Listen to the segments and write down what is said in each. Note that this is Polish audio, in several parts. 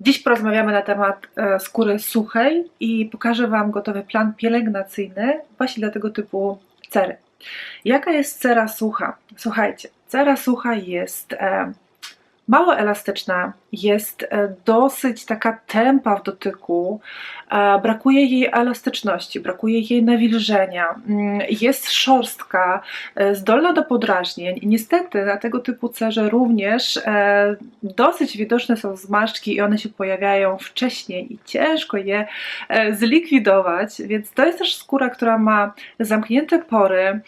Dziś porozmawiamy na temat e, skóry suchej i pokażę Wam gotowy plan pielęgnacyjny właśnie dla tego typu cery. Jaka jest cera sucha? Słuchajcie, cera sucha jest e, mało elastyczna, jest e, dosyć taka tępa w dotyku, e, brakuje jej elastyczności, brakuje jej nawilżenia, mm, jest szorstka, e, zdolna do podrażnień. Niestety na tego typu cerze również dosyć widoczne są zmarszczki i one się pojawiają wcześniej i ciężko je zlikwidować, więc to jest też skóra, która ma zamknięte pory.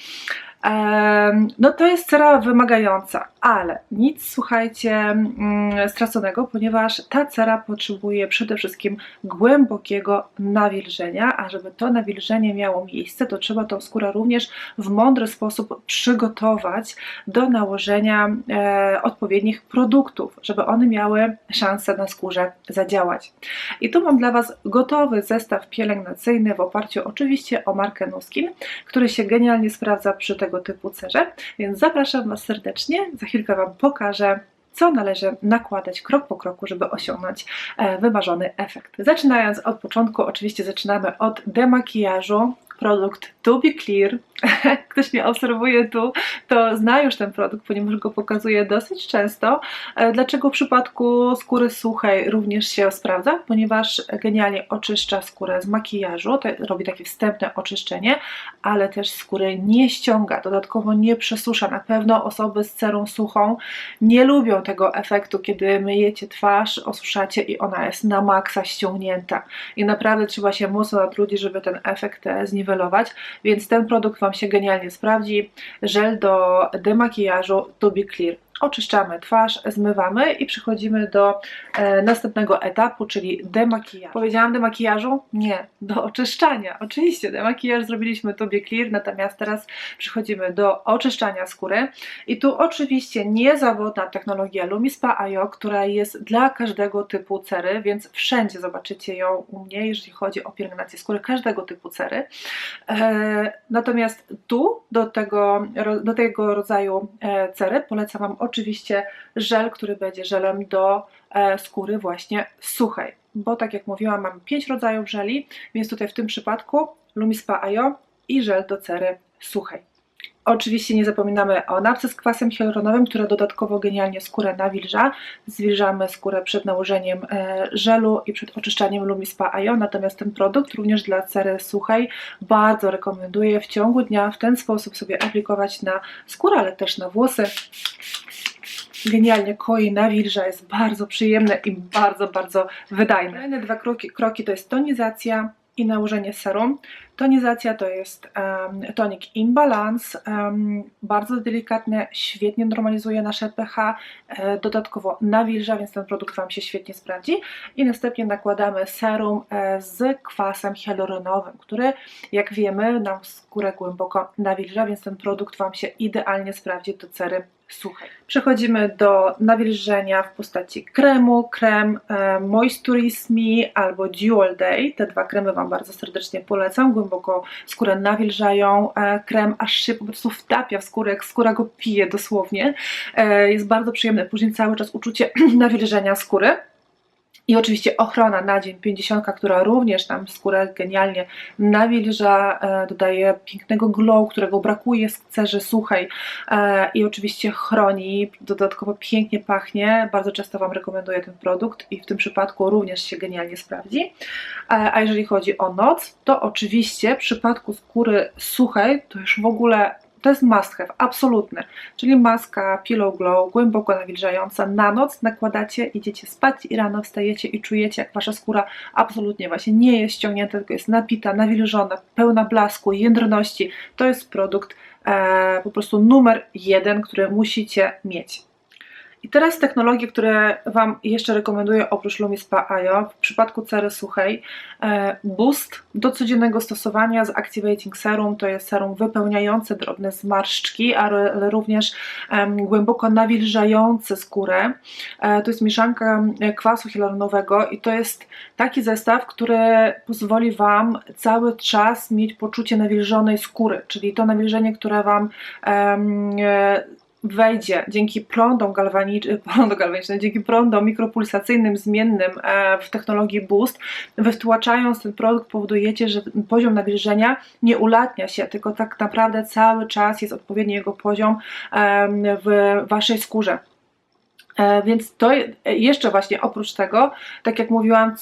No to jest cera wymagająca, ale nic słuchajcie mm, straconego, ponieważ ta cera potrzebuje przede wszystkim głębokiego nawilżenia, a żeby to nawilżenie miało miejsce, to trzeba tą skórę również w mądry sposób przygotować do nałożenia e, odpowiednich produktów, żeby one miały szansę na skórze zadziałać. I tu mam dla Was gotowy zestaw pielęgnacyjny w oparciu oczywiście o markę Nuskin, który się genialnie sprawdza przy tego typu cerze, więc zapraszam Was serdecznie. Za chwilkę Wam pokażę, co należy nakładać krok po kroku, żeby osiągnąć e, wymarzony efekt. Zaczynając od początku, oczywiście zaczynamy od demakijażu. Produkt To Be Clear. Ktoś mnie obserwuje tu, to zna już ten produkt, ponieważ go pokazuję dosyć często. E, Dlaczego w przypadku skóry suchej również się sprawdza? Ponieważ genialnie oczyszcza skórę z makijażu, robi takie wstępne oczyszczenie, ale też skóry nie ściąga, dodatkowo nie przesusza. Na pewno osoby z cerą suchą nie lubią tego efektu, kiedy myjecie twarz, osuszacie i ona jest na maksa ściągnięta. I naprawdę trzeba się mocno natrudzić, żeby ten efekt e, więc ten produkt Wam się genialnie sprawdzi. Żel do demakijażu To Be Clear. Oczyszczamy twarz, zmywamy i przechodzimy do e, następnego etapu, czyli demakijażu. Powiedziałam demakijażu? Nie, do oczyszczania. Oczywiście, demakijaż zrobiliśmy Tobie Clear, natomiast teraz przechodzimy do oczyszczania skóry. I tu oczywiście niezawodna technologia Lumispa IO, która jest dla każdego typu cery, więc wszędzie zobaczycie ją u mnie, jeżeli chodzi o pielęgnację skóry każdego typu cery. E, natomiast tu do tego, do tego rodzaju e, cery polecam Wam oczywiście żel, który będzie żelem do e, skóry właśnie suchej. Bo tak jak mówiłam, mam 5 rodzajów żeli, więc tutaj w tym przypadku Lumispa IO i żel do cery suchej. Oczywiście nie zapominamy o napce z kwasem hialuronowym, która dodatkowo genialnie skórę nawilża. Zwilżamy skórę przed nałożeniem e, żelu i przed oczyszczaniem Lumispa IO, natomiast ten produkt również dla cery suchej bardzo rekomenduję w ciągu dnia w ten sposób sobie aplikować na skórę, ale też na włosy. Genialnie koi, nawilża, jest bardzo przyjemne i bardzo, bardzo wydajne. Kolejne dwa kroki, kroki to jest tonizacja i nałożenie serum. Tonizacja to jest um, tonik Imbalance, um, bardzo delikatny, świetnie normalizuje nasze pH, e, dodatkowo nawilża, więc ten produkt Wam się świetnie sprawdzi. I następnie nakładamy serum e, z kwasem hialuronowym, który jak wiemy nam skórę głęboko nawilża, więc ten produkt Wam się idealnie sprawdzi do cery suchej. Przechodzimy do nawilżenia w postaci kremu, krem e, albo Dual Day. Te dwa kremy Wam bardzo serdecznie polecam, głęboko skórę nawilżają. E, krem aż się po prostu wtapia w skórę, jak skóra go pije dosłownie. E, jest bardzo przyjemne, później cały czas uczucie nawilżenia skóry. I oczywiście ochrona na dzień 50, która również nam skórę genialnie nawilża, e, dodaje pięknego glow, którego brakuje w cerze suchej e, i oczywiście chroni, dodatkowo pięknie pachnie. Bardzo często Wam rekomenduję ten produkt i w tym przypadku również się genialnie sprawdzi. E, A jeżeli chodzi o noc, to oczywiście w przypadku skóry suchej to już w ogóle to jest must have, absolutny. Czyli maska Pillow Glow, głęboko nawilżająca. Na noc nakładacie, idziecie spać i rano wstajecie i czujecie, jak wasza skóra absolutnie właśnie nie jest ściągnięta, tylko jest napita, nawilżona, pełna blasku, jędrności. To jest produkt e, po prostu numer jeden, który musicie mieć. I teraz technologie, które Wam jeszcze rekomenduję oprócz Lumispa IO w przypadku cery suchej. E, Boost do codziennego stosowania z Activating Serum to jest serum wypełniające drobne zmarszczki, ale również głęboko nawilżające skórę. E, to jest mieszanka kwasu hialuronowego i to jest taki zestaw, który pozwoli Wam cały czas mieć poczucie nawilżonej skóry, czyli to nawilżenie, które Wam e, wejdzie dzięki prądom, prądom galwanicznym, dzięki prądom mikropulsacyjnym zmiennym e, w technologii Boost, wytłaczając ten produkt powodujecie, że poziom nawilżenia nie ulatnia się, tylko tak naprawdę cały czas jest odpowiedni jego poziom w waszej skórze. E, Więc to je- jeszcze właśnie oprócz tego, tak jak mówiłam,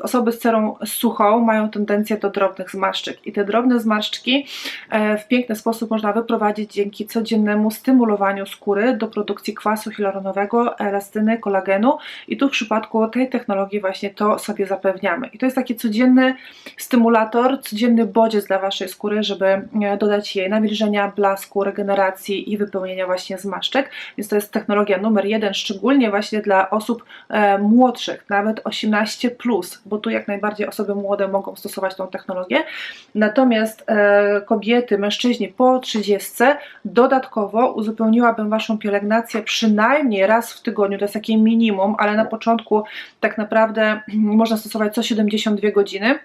osoby z cerą suchą mają tendencję do drobnych zmarszczek i te drobne zmarszczki e, w piękny sposób można wyprowadzić dzięki codziennemu stymulowaniu skóry do produkcji kwasu hialuronowego, elastyny, kolagenu i tu w przypadku tej technologii właśnie to sobie zapewniamy. I to jest taki codzienny stymulator, codzienny bodziec dla Waszej skóry, żeby e, dodać jej nawilżenia, blasku, regeneracji i wypełnienia właśnie zmarszczek. Więc to jest technologia numer jeden, szczególnie właśnie dla osób e, młodszych, nawet 18+, plus, bo tu jak najbardziej osoby młode mogą stosować tą technologię. Natomiast e, kobiety, mężczyźni po 30 dodatkowo uzupełniłabym Waszą pielęgnację przynajmniej raz w tygodniu, to jest takie minimum, ale na początku tak naprawdę można stosować co 72 godziny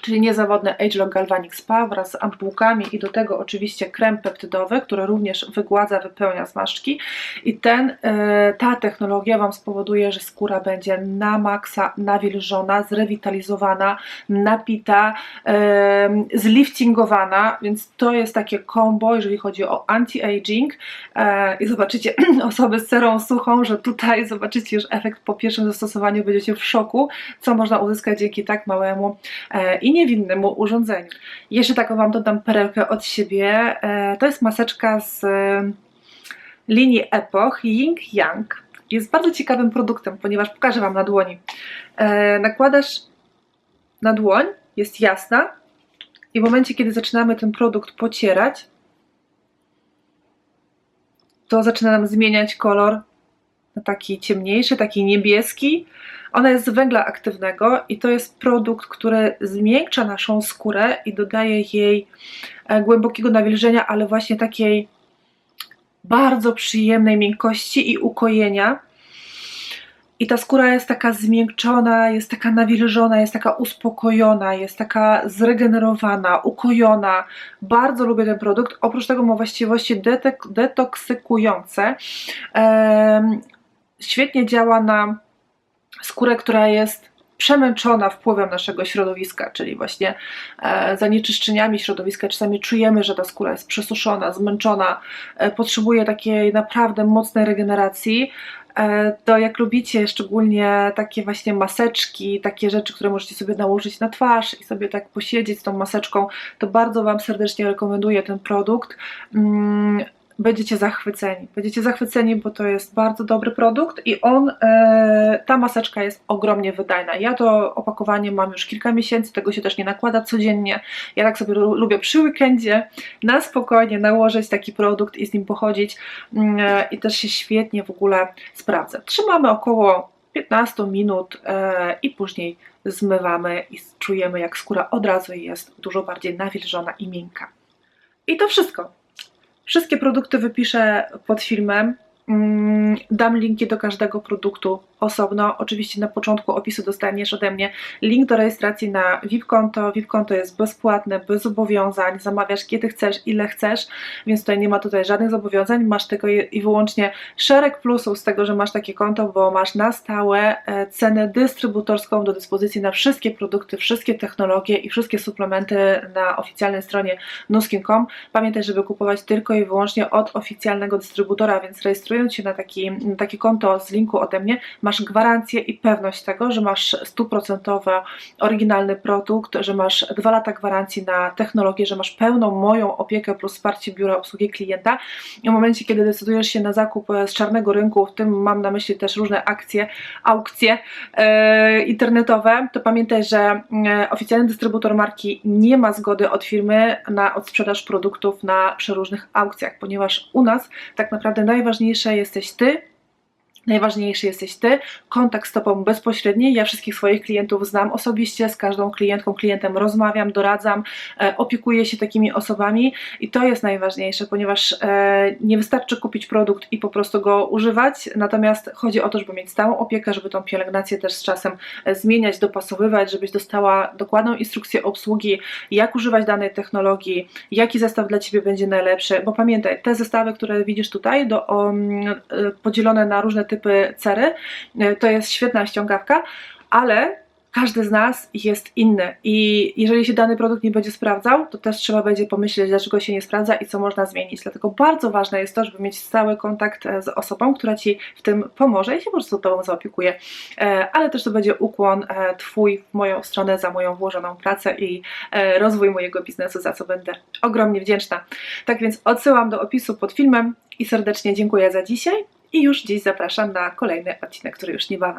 czyli niezawodne Agelog Galvanic Spa wraz z ampułkami i do tego oczywiście krem peptydowy, który również wygładza, wypełnia zmarszczki. I ten, e, ta technologia Wam spowoduje, że skóra będzie na maksa nawilżona, zrewitalizowana, napita, e, zliftingowana, więc to jest takie combo, jeżeli chodzi o anti-aging. E, i zobaczycie osoby z cerą suchą, że tutaj zobaczycie już efekt po pierwszym zastosowaniu, będziecie w szoku, co można uzyskać dzięki tak małemu i niewinnemu urządzeniu. Jeszcze taką Wam dodam perełkę od siebie. E, to jest maseczka z e, linii Epoch Ying Yang. Jest bardzo ciekawym produktem, ponieważ pokażę Wam na dłoni. E, nakładasz na dłoń, jest jasna i w momencie, kiedy zaczynamy ten produkt pocierać, to zaczyna nam zmieniać kolor na taki ciemniejszy, taki niebieski. Ona jest z węgla aktywnego i to jest produkt, który zmiękcza naszą skórę i dodaje jej e, głębokiego nawilżenia, ale właśnie takiej bardzo przyjemnej miękkości i ukojenia. I ta skóra jest taka zmiękczona, jest taka nawilżona, jest taka uspokojona, jest taka zregenerowana, ukojona. Bardzo lubię ten produkt. Oprócz tego ma właściwości detek- detoksykujące. Em, świetnie działa na skórę, która jest przemęczona wpływem naszego środowiska, czyli właśnie e, zanieczyszczeniami środowiska. Czasami czujemy, że ta skóra jest przesuszona, zmęczona, e, potrzebuje takiej naprawdę mocnej regeneracji. E, to jak lubicie szczególnie takie właśnie maseczki, takie rzeczy, które możecie sobie nałożyć na twarz i sobie tak posiedzieć z tą maseczką, to bardzo Wam serdecznie rekomenduję ten produkt. Będziecie zachwyceni. Będziecie zachwyceni, bo to jest bardzo dobry produkt i on, e, ta maseczka jest ogromnie wydajna. Ja to opakowanie mam już kilka miesięcy, tego się też nie nakłada codziennie. Ja tak sobie lu- lubię przy weekendzie na spokojnie nałożyć taki produkt i z nim pochodzić mm, e, i też się świetnie w ogóle sprawdza. Trzymamy około 15 minut e, i później zmywamy i czujemy jak skóra od razu jest dużo bardziej nawilżona i miękka. I to wszystko. Wszystkie produkty wypiszę pod filmem. Mm, Dam linki do każdego produktu osobno. Oczywiście na początku opisu dostaniesz ode mnie link do rejestracji na VIP konto. VIP konto jest bezpłatne, bez zobowiązań. Zamawiasz kiedy chcesz, ile chcesz, więc tutaj nie ma tutaj żadnych zobowiązań. Masz tylko i wyłącznie szereg plusów z tego, że masz takie konto, bo masz na stałe e, cenę dystrybutorską do dyspozycji na wszystkie produkty, wszystkie technologie i wszystkie suplementy na oficjalnej stronie nuskin.com. Pamiętaj, żeby kupować tylko i wyłącznie od oficjalnego dystrybutora, więc rejestrując się na taki, na takie konto z linku ode mnie, masz gwarancję i pewność tego, że masz stuprocentowy oryginalny produkt, że masz dwa lata gwarancji na technologię, że masz pełną moją opiekę plus wsparcie biura obsługi klienta. I w momencie, kiedy decydujesz się na zakup e, z czarnego rynku, w tym mam na myśli też różne akcje, aukcje e, internetowe, to pamiętaj, że e, oficjalny dystrybutor marki nie ma zgody od firmy na odsprzedaż produktów na przeróżnych aukcjach, ponieważ u nas tak naprawdę najważniejsze jesteś ty Najważniejszy jesteś Ty, kontakt z Tobą bezpośredni. Ja wszystkich swoich klientów znam osobiście, z każdą klientką, klientem rozmawiam, doradzam, e, opiekuję się takimi osobami. I to jest najważniejsze, ponieważ e, nie wystarczy kupić produkt i po prostu go używać, natomiast chodzi o to, żeby mieć stałą opiekę, żeby tą pielęgnację też z czasem e, zmieniać, dopasowywać, żebyś dostała dokładną instrukcję obsługi, jak używać danej technologii, jaki zestaw dla Ciebie będzie najlepszy, bo pamiętaj, te zestawy, które widzisz tutaj, do, podzielone na różne typy cery, e, to jest świetna ściągawka, ale każdy z nas jest inny i jeżeli się dany produkt nie będzie sprawdzał, to też trzeba będzie pomyśleć, dlaczego się nie sprawdza i co można zmienić. Dlatego bardzo ważne jest to, żeby mieć stały kontakt e, z osobą, która Ci w tym pomoże i się po prostu Tobą zaopiekuje. E, Ale też to będzie ukłon Twój w moją stronę za moją włożoną pracę i rozwój mojego biznesu, za co będę ogromnie wdzięczna. Tak więc odsyłam do opisu pod filmem i serdecznie dziękuję za dzisiaj i już dziś zapraszam na kolejny odcinek, który już niebawem.